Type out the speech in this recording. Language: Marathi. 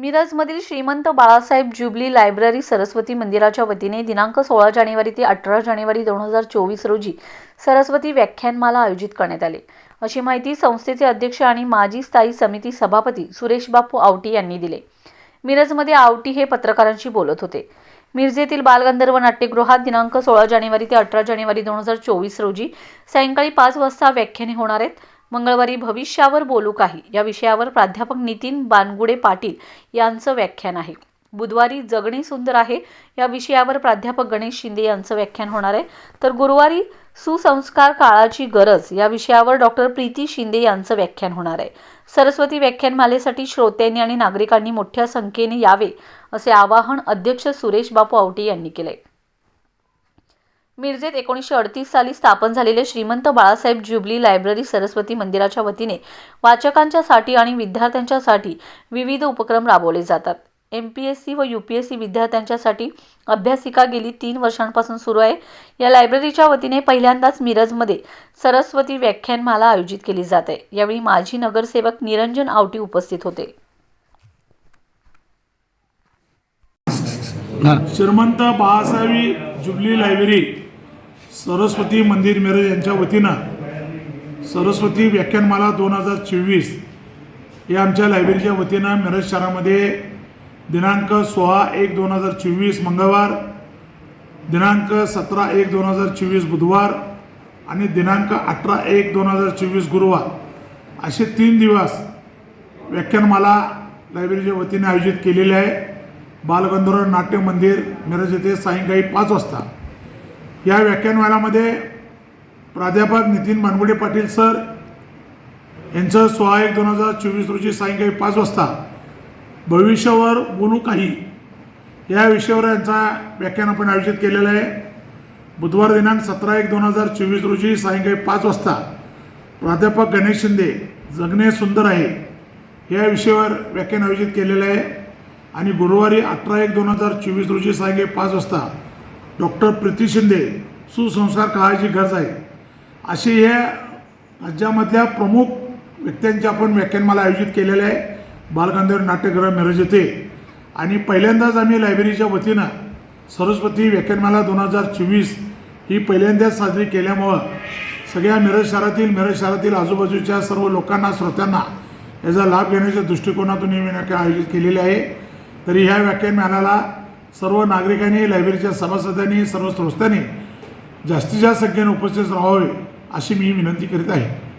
मिरजमधील श्रीमंत बाळासाहेब ज्युबली लायब्ररी सरस्वती मंदिराच्या वतीने दिनांक सोळा जानेवारी ते अठरा जानेवारी दोन हजार चोवीस रोजी सरस्वती व्याख्यानमाला आयोजित करण्यात आली. अशी माहिती संस्थेचे अध्यक्ष आणि माजी स्थायी समिती सभापती सुरेश बापू आवटी यांनी दिले. मिरजमध्ये आवटी हे पत्रकारांशी बोलत होते. मिरजेतील बालगंधर्व नाट्यगृहात दिनांक सोळा जानेवारी ते अठरा जानेवारी दोन हजार चोवीस रोजी सायंकाळी पाच वाजता व्याख्याने होणार आहेत. मंगळवारी भविष्यावर बोलू काही. या विषयावर प्राध्यापक नितीन बानगुडे पाटील यांचं व्याख्यान आहे. बुधवारी जगणे सुंदर आहे. या विषयावर प्राध्यापक गणेश शिंदे यांचं व्याख्यान होणार आहे. तर गुरुवारी सुसंस्कार काळाची गरज या विषयावर डॉक्टर प्रीती शिंदे यांचं व्याख्यान होणार आहे. सरस्वती व्याख्यानमालेसाठी श्रोत्यांनी आणि नागरिकांनी मोठ्या संख्येने यावे असे आवाहन अध्यक्ष सुरेश बापू आवटे यांनी केले मिरजेत एकोणीसशे अडतीस साली स्थापन झालेले श्रीमंत बाळासाहेब ज्युबली लायब्ररी सरस्वती मंदिराच्या वतीने वाचकांच्यासाठी आणि विद्यार्थ्यांच्यासाठी विविध उपक्रम राबवले जातात. एम पी एस सी व यू पी एस सी विद्यार्थ्यांच्यासाठी अभ्यासिका गेली तीन वर्षांपासून सुरू आहे. या लायब्ररीच्या वतीने पहिल्यांदाच मिरजमध्ये सरस्वती व्याख्यानमाला आयोजित केली जाते. यावेळी माजी नगरसेवक निरंजन आवटी उपस्थित होते. श्रीमंत बाळासाहेब जुबली लायब्ररी सरस्वती मंदिर मिरज यांच्या वतीनं सरस्वती व्याख्यानमाला दोन हजार चोवीस हे आमच्या लायब्ररीच्या वतीनं मिरज शहरामध्ये दिनांक सोळा एक दोन हजार चोवीस मंगळवार दिनांक सतरा एक दोन हजार चोवीस बुधवार आणि दिनांक अठरा एक दोन हजार चोवीस गुरुवार असे तीन दिवस व्याख्यानमाला लायब्ररीच्या वतीने आयोजित केलेले आहे. बालगंधर्व नाट्य मंदिर मिरज येथे सायंकाळी पाच वाजता या व्याख्यानमालामध्ये प्राध्यापक नितीन बानगुडे पाटील सर यांचं सोळा एक दोन हजार चोवीस रोजी सायंकाळी पाच वाजता भविष्यावर बोलू काही या विषयावर यांचा व्याख्यान आपण आयोजित केलेलं आहे. बुधवार दिनांक सतरा एक दोन हजार चोवीस रोजी सायंकाळी पाच वाजता प्राध्यापक गणेश शिंदे जगणे सुंदर आहे या विषयावर व्याख्यान आयोजित केलेलं आहे. आणि गुरुवारी अठरा एक दोन हजार चोवीस रोजी सायंकाळी पाच वाजता डॉक्टर प्रीती शिंदे सुसंस्कार काळाची गरज आहे. असे हे राज्यामधल्या प्रमुख व्यक्त्यांचे आपण व्याख्यानमाला आयोजित केलेले आहे. बालगंधर्व नाट्यगृह मिरज येथे. आणि पहिल्यांदाच आम्ही लायब्ररीच्या वतीनं सरस्वती व्याख्यानमाला दोन हजार चोवीस ही पहिल्यांदाच साजरी केल्यामुळं सगळ्या मिरज शहरातील मिरज शहरातील आजूबाजूच्या सर्व लोकांना श्रोत्यांना याचा लाभ घेण्याच्या दृष्टिकोनातून ही व्याख्यान आयोजित केलेली आहे. तरी ह्या व्याख्यानमालाला सर्व नागरिकांनी लायब्ररीच्या सभासदांनी सर्व स्रोतांनी जास्तीत जास्त संख्येने उपस्थित राहावे अशी मी विनंती करीत आहे.